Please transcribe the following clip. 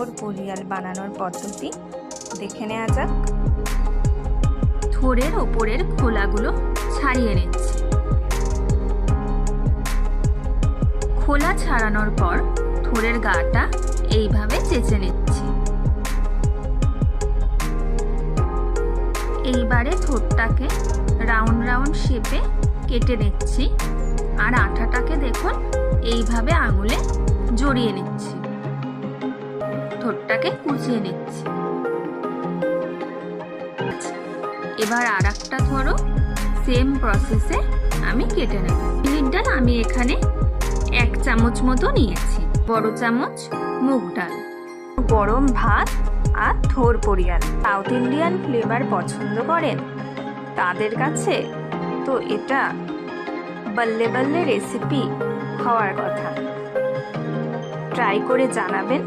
থোর পরিয়াল বানানোর পদ্ধতি দেখে নেওয়া যাক। থোড়ের ওপরের খোলাগুলো ছাড়িয়ে নিচ্ছি। খোলা ছাড়ানোর পর থোড়ের গাটা এইভাবে চেঁচে নিচ্ছি। এইবারে থোড়টাকে রাউন্ড রাউন্ড শেপে কেটে নিচ্ছি। আর আঠাটাকে দেখুন, এইভাবে আঙুলে জড়িয়ে নিচ্ছি। ঠোঁটটাকে কুচিয়ে নিচ্ছি। এবার আর একটা ধরো সেম প্রসেসে আমি কেটে নেব। মিনিট ডাল আমি এখানে এক চামচ মতো নিয়েছি। বড় চামচ মুগ ডাল, গরম ভাত আর থোর পরিয়াল। সাউথ ইন্ডিয়ান ফ্লেভার পছন্দ করেন? তাদের কাছে তো এটা বল্লে বল্লে রেসিপি হওয়ার কথা। ট্রাই করে জানাবেন।